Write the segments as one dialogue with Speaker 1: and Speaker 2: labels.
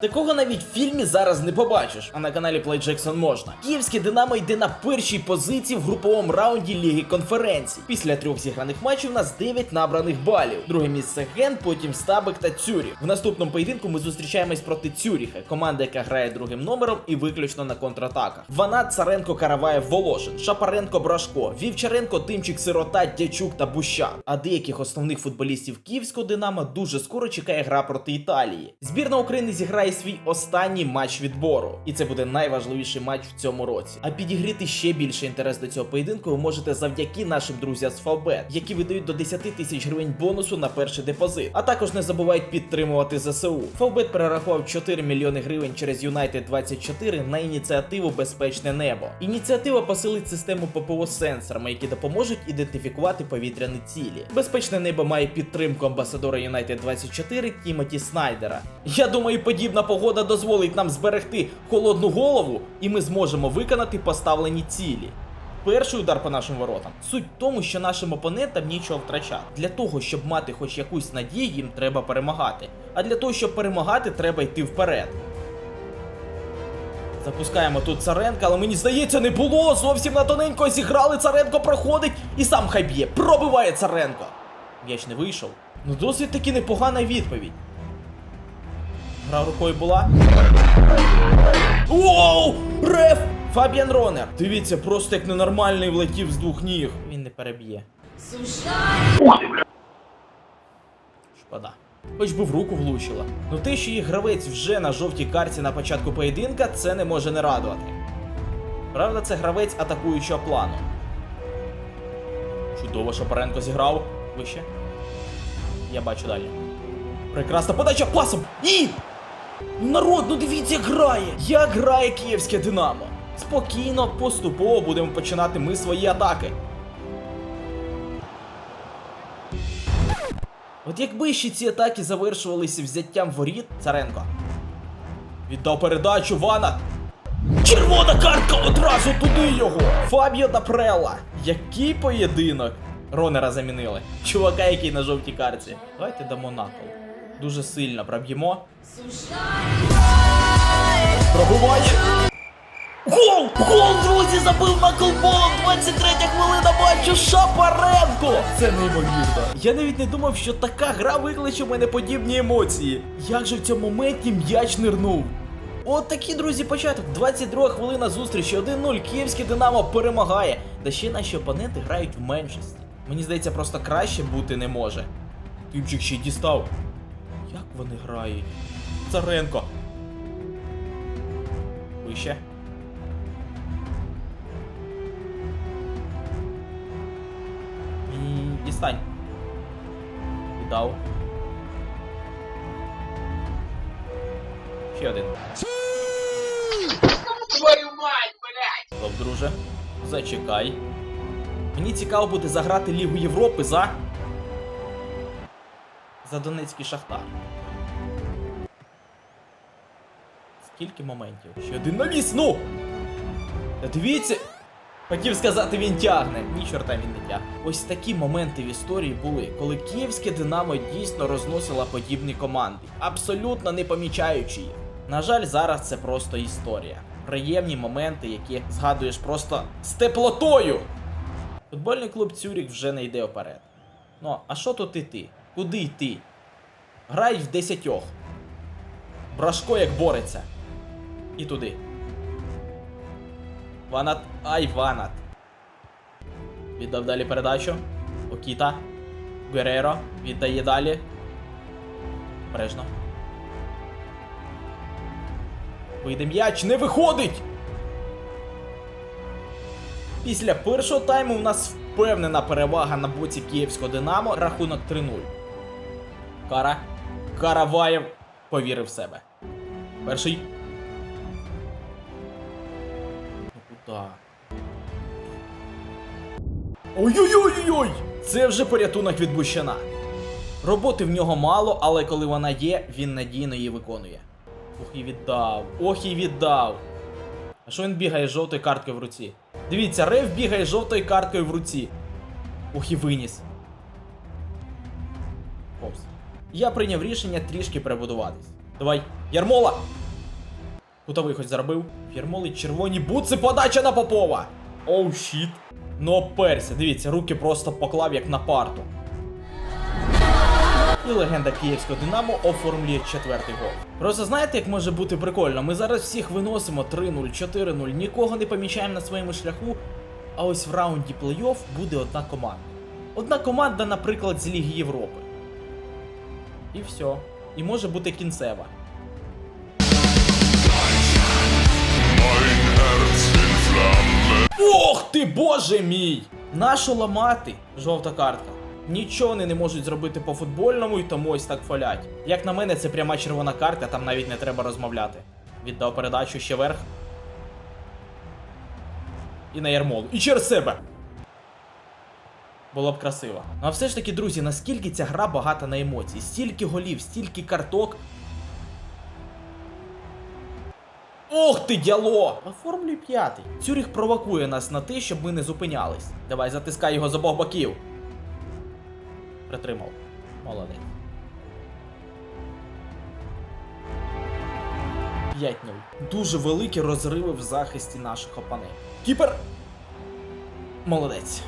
Speaker 1: Такого навіть в фільмі зараз не побачиш, а на каналі Play Jackson можна. Київське Динамо йде на першій позиції в груповому раунді Ліги конференцій. Після трьох зіграних матчів у нас 9 набраних балів. Друге місце Ген, потім Стабик та Цюріх. В наступному поєдинку ми зустрічаємось проти Цюріха, команда, яка грає другим номером і виключно на контратаках. Ванат, Царенко, Караваєв, Волошин, Шапаренко, Брашко, Вівчаренко, Тимчик, Сирота, Дячук та Бущан. А деяких основних футболістів Київського Динамо дуже скоро чекає гра проти Італії. Збірна України зіграє свій останній матч відбору, і це буде найважливіший матч в цьому році. А підігріти ще більше інтерес до цього поєдинку ви можете завдяки нашим друзям з Фавбет, які видають до 10 тисяч гривень бонусу на перший депозит. А також не забувають підтримувати ЗСУ. Фавбет перерахував 4 мільйони гривень через United 24 на ініціативу Безпечне небо. Ініціатива посилить систему ППО сенсорами, які допоможуть ідентифікувати повітряні цілі. Безпечне небо має підтримку амбасадора United 24 Тімоті Снайдера. Я думаю, подібна погода дозволить нам зберегти холодну голову, і ми зможемо виконати поставлені цілі. Перший удар по нашим воротам. Суть в тому, що нашим опонентам нічого втрачати. Для того, щоб мати хоч якусь надію, їм треба перемагати. А для того, щоб перемагати, треба йти вперед. Запускаємо тут Царенка, але мені здається, не було. Зовсім на тоненько зіграли. Царенко проходить і сам хай б'є. Пробиває Царенко. М'яч не вийшов. Ну досить таки непогана відповідь. Гра рукою була. Воу! Реф! Фабіан Ронер. Дивіться, просто як ненормальний влетів з двох ніг. Він не переб'є. Шкода. Хоч би в руку влучила. Ну те, що їх гравець вже на жовтій карті на початку поєдинка, це не може не радувати. Правда, це гравець атакуючого плану. Чудово, Шапаренко зіграв. Вище. Я бачу далі. Прекрасна подача пасом! І! Народ, ну дивіться, грає! Як грає київське Динамо! Спокійно, поступово будемо починати ми свої атаки. От якби ще ці атаки завершувалися взяттям воріт, Царенко. Віддав передачу Ванат. Червона картка одразу туди його! Фабіо Дапрелла. Який поєдинок! Ронера замінили. Чувака, який на жовтій карті. Давайте дамо накол. Дуже сильно проб'ємо. Пробиває. Гол! Гол, друзі, забив на колбол! 23 хвилина матчу Шапаренко! Це неймовірно. Я навіть не думав, що така гра викличе в мене подібні емоції. Як же в цьому моменті м'яч нирнув? От такі, друзі, початок. 22 хвилина зустрічі, 1-0. Київське Динамо перемагає. Та ще наші опоненти грають в меншості. Мені здається, просто краще бути не може. Тимчик ще й дістав. Вони грають? Царенко. Вище. І дістань. Віддав. Ще один.
Speaker 2: Твою мать, блядь!
Speaker 1: Стоп, друже. Зачекай. Мені цікаво буде заграти Лігу Європи за. За Донецький Шахтар. Скільки моментів? Ще один навіс, ну! Дивіться! Хотів сказати, він тягне. Ні, чорта він не тягне. Ось такі моменти в історії були, коли київське Динамо дійсно розносило подібні команди, абсолютно не помічаючи їх. На жаль, зараз це просто історія. Приємні моменти, які згадуєш просто з теплотою. Футбольний клуб Цюрік вже не йде вперед. Ну, а що тут іти? Куди йти? Грай в десятьох. Брашко як бореться. І туди. Ванат. Ай, Ванат. Віддав далі передачу. Окіта. Гереро. Віддає далі. Бережно. Вийде м'яч, не виходить! Після першого тайму у нас впевнена перевага на боці київського Динамо. Рахунок 3-0. Кара. Караваєв повірив в себе. Перший. Ну? Ой-ой-ой-ой! Це вже порятунок від Бущана. Роботи в нього мало, але коли вона є, він надійно її виконує. Ох і віддав. Ох і віддав. А що він бігає з жовтою карткою в руці? Дивіться, Рев бігає з жовтою карткою в руці. Ох і виніс. Повз. Я прийняв рішення трішки перебудуватись. Давай. Ярмола! Кутовий хоч заробив. В Ярмоли червоні бутси, подача на Попова! Оу, щіт. Ну, оперся, дивіться, руки просто поклав як на парту. І легенда київського Динамо оформлює четвертий гол. Просто знаєте, як може бути прикольно? Ми зараз всіх виносимо 3-0, 4-0, нікого не помічаємо на своєму шляху. А ось в раунді плей-офф буде одна команда. Одна команда, наприклад, з Ліги Європи. І все. І може бути кінцева. Ох ти боже мій! Нащо ламати? Жовта картка. Нічого вони не можуть зробити по футбольному і тому ось так фалять. Як на мене, це пряма червона картка, там навіть не треба розмовляти. Віддав передачу ще вверх. І на ярмолу. І через себе. Було б красиво. Ну а все ж таки, друзі, наскільки ця гра багата на емоції? Стільки голів, стільки карток. Ох ти дяло! Оформлюй п'ятий. Цюріх провокує нас на те, щоб ми не зупинялись. Давай, затискай його з обох боків. Притримав. Молодець. 5-0. Дуже великі розриви в захисті наших опонентів. Кіпер! Молодець.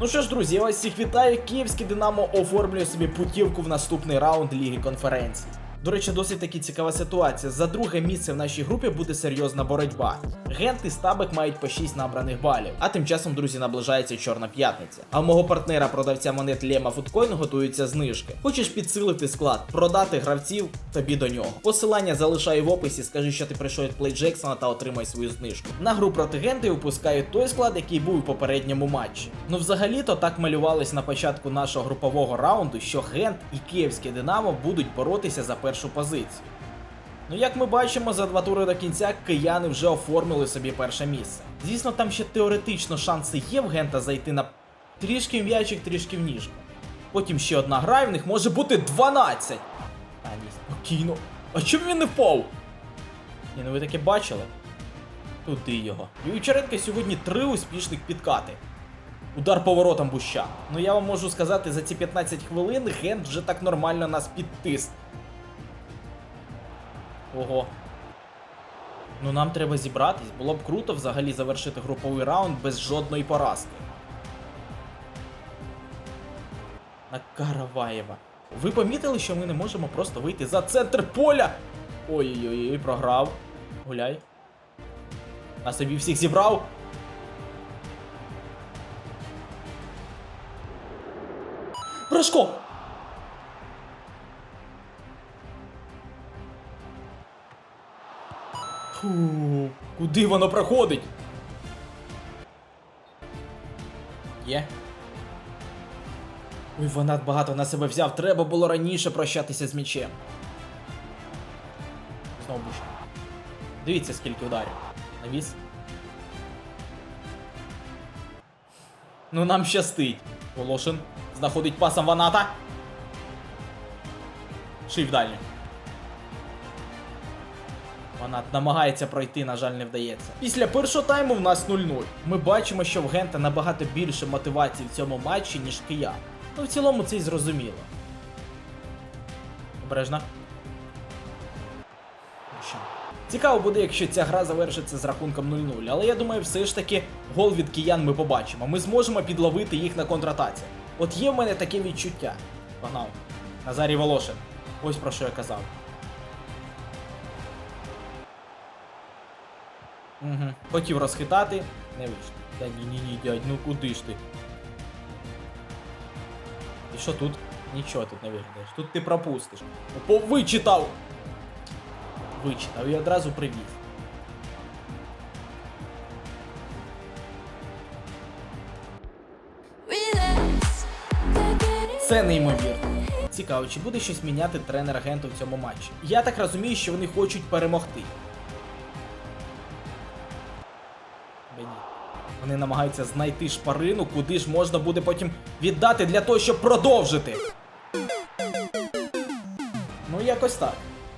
Speaker 1: Ну що ж, друзі, я вас всіх вітаю. Київське Динамо оформлює собі путівку в наступний раунд Ліги конференцій. До речі, досить таки цікава ситуація. За друге місце в нашій групі буде серйозна боротьба. Гент і Стабик мають по 6 набраних балів. А тим часом, друзі, наближається Чорна п'ятниця. А у мого партнера продавця монет Лема Футкоін готуються знижки. Хочеш підсилити склад, продати гравців тобі до нього. Посилання залишаю в описі, скажи, що ти прийшов від Плей Джексона та отримай свою знижку. На гру проти Генти випускають той склад, який був у попередньому матчі. Ну взагалі-то так малювалось на початку нашого групового раунду, що Гент і Київське Динамо будуть боротися за першу позицію. Ну, як ми бачимо, за два тури до кінця кияни вже оформили собі перше місце. Звісно, там ще теоретично шанси є в Гента зайти на трішки в м'ячик, трішки в ніжку. Потім ще одна гра, і в них може бути 12. А, ні, спокійно. А чому він не впав? Ні, ну ви таке бачили? Туди його. І у Вівчаренка сьогодні три успішних підкати. Удар поворотом буща. Ну я вам можу сказати, за ці 15 хвилин Гент вже так нормально нас підтис. Ого. Ну нам треба зібратись. Було б круто взагалі завершити груповий раунд без жодної поразки. На Караваєва. Ви помітили, що ми не можемо просто вийти за центр поля? Ой-ой-ой, програв. Гуляй. На собі всіх зібрав. Брашко! Фу, куди воно проходить? Є. Ой, Ванат багато на себе взяв. Треба було раніше прощатися з м'ячем. Знову бушка. Дивіться, скільки ударів. Навіс. Ну нам щастить. Волошин знаходить пасом Ваната. Ший в дальню. Намагається пройти, на жаль, не вдається. Після першого тайму в нас 0-0. Ми бачимо, що в Гента набагато більше мотивації в цьому матчі, ніж киян. Ну, в цілому це й зрозуміло. Обережно. Ну? Цікаво буде, якщо ця гра завершиться з рахунком 0-0, але я думаю, все ж таки гол від киян ми побачимо. Ми зможемо підловити їх на контратаці. От є в мене таке відчуття. Погнав. Назарій Волошин. Ось про що я казав. Угу. Хотів розхитати, не вийшло. Та ні, ні, ні, дядь, ну куди ж ти? І що тут? Нічого тут не виглядаєш. Тут ти пропустиш. Опо, вичитав! Вичитав і одразу привіз. Це неймовірно. Цікаво, чи буде щось міняти тренер агенту в цьому матчі. Я так розумію, що вони хочуть перемогти. Вони намагаються знайти шпарину, куди ж можна буде потім віддати для того, щоб продовжити. Ну, якось так.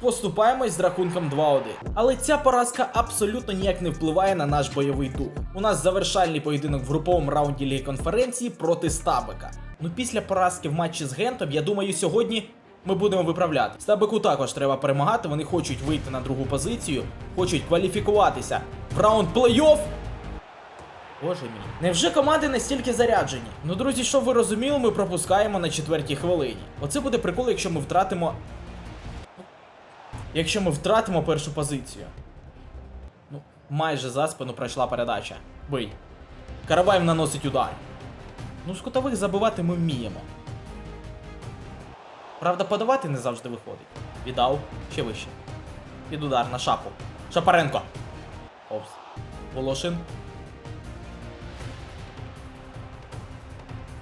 Speaker 1: Поступаємось з рахунком 2-1. Але ця поразка абсолютно ніяк не впливає на наш бойовий дух. У нас завершальний поєдинок в груповому раунді Ліги конференції проти Стабика. Ну після поразки в матчі з Гентом, я думаю, сьогодні ми будемо виправляти. Стабику також треба перемагати. Вони хочуть вийти на другу позицію, хочуть кваліфікуватися в раунд плей-офф. Боже мій. Невже команди настільки заряджені? Ну, друзі, що ви розуміли, ми пропускаємо на четвертій хвилині. Оце буде прикол, якщо ми втратимо. Якщо ми втратимо першу позицію. Ну, майже за спину пройшла передача. Бий. Караваєв наносить удар. Ну, з кутових забивати ми вміємо. Правда, подавати не завжди виходить. Віддав, ще вище. Під удар на шапу. Шапаренко. Опс. Волошин.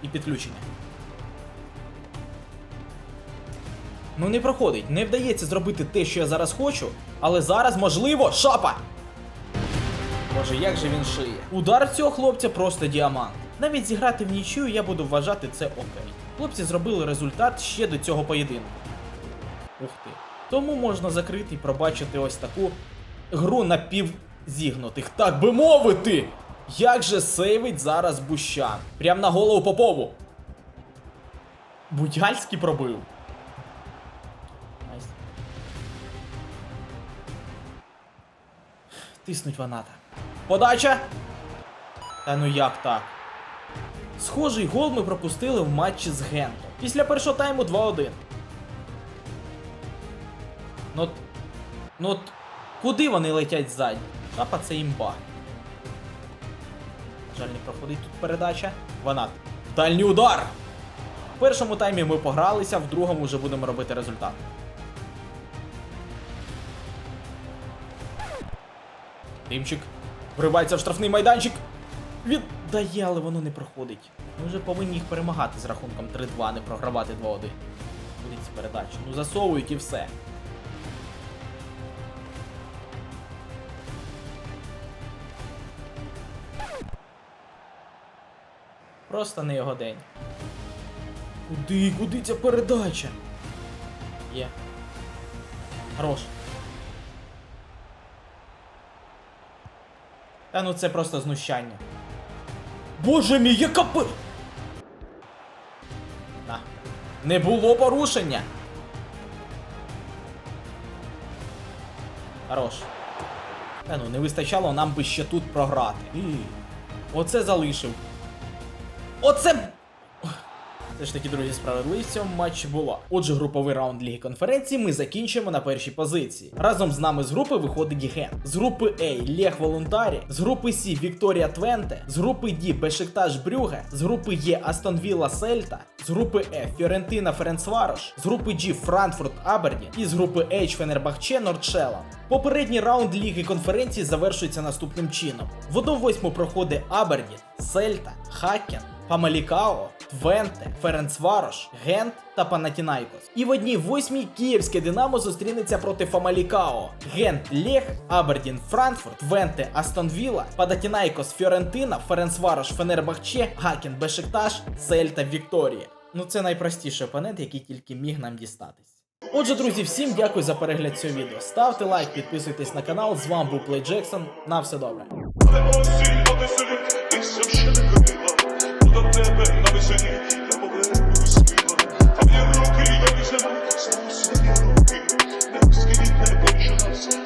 Speaker 1: І підключення. Ну не проходить, не вдається зробити те, що я зараз хочу, але зараз можливо шапа! Боже, як же він шиє. Удар цього хлопця просто діамант. Навіть зіграти в нічию я буду вважати це окей. Хлопці зробили результат ще до цього поєдинку. Ух ти. Тому можна закрити і пробачити ось таку гру напівзігнутих. Так би мовити! Як же сейвить зараз Бущан? Прям на голову Попову. Будяльський пробив. Найс. Тиснуть ваната. Подача! Та ну як так? Схожий гол ми пропустили в матчі з Гентом. Після першого тайму 2-1. Ну, от- ну от куди вони летять ззаді? Шапа це імба. Жаль, не проходить тут передача. Ванат. Дальній удар! В першому таймі ми погралися, в другому вже будемо робити результат. Тимчик вривається в штрафний майданчик. Віддає, але воно не проходить. Ми вже повинні їх перемагати з рахунком 3-2, не програвати 2-1. Будуть ці передачі. Ну засовують і все. Просто не його день. Куди, куди ця передача? Є. Хорош. Та ну це просто знущання. Боже мій, яка пи... На. Не було порушення. Хорош. Та ну, не вистачало нам би ще тут програти. І... Оце залишив. Оце. Все ж таки, друзі, справедливість в цьому матчі була. Отже, груповий раунд Ліги конференції ми закінчимо на першій позиції. Разом з нами з групи виходить Ген. З групи А Лех Волонтарі, з групи С Вікторія Твенте, з групи Д Бешикташ Брюге, з групи Є Астон Вілла Сельта, з групи Ф Фіорентина Ференцварош, з групи G Франкфурт Абердін і з групи H Фенербахче Нордшела. Попередній раунд Ліги конференції завершується наступним чином. В 1-8 проходить Абердін, Сельта, Хакен, Фамалікао, Твенте, Ференцварош, Гент та Панатінайкос. І в одній восьмій київське Динамо зустрінеться проти Фамалікао, Гент Лех, Абердін Франкфурт, Твенте Астон Вілла, Панатінайкос Фіорентина, Ференцварош Фенербахче, Гакен Бешикташ, Сельта Вікторія. Ну це найпростіший опонент, який тільки міг нам дістатись. Отже, друзі, всім дякую за перегляд цього відео. Ставте лайк, підписуйтесь на канал. З вами був Плей Джексон. На все добре. Love it, love it,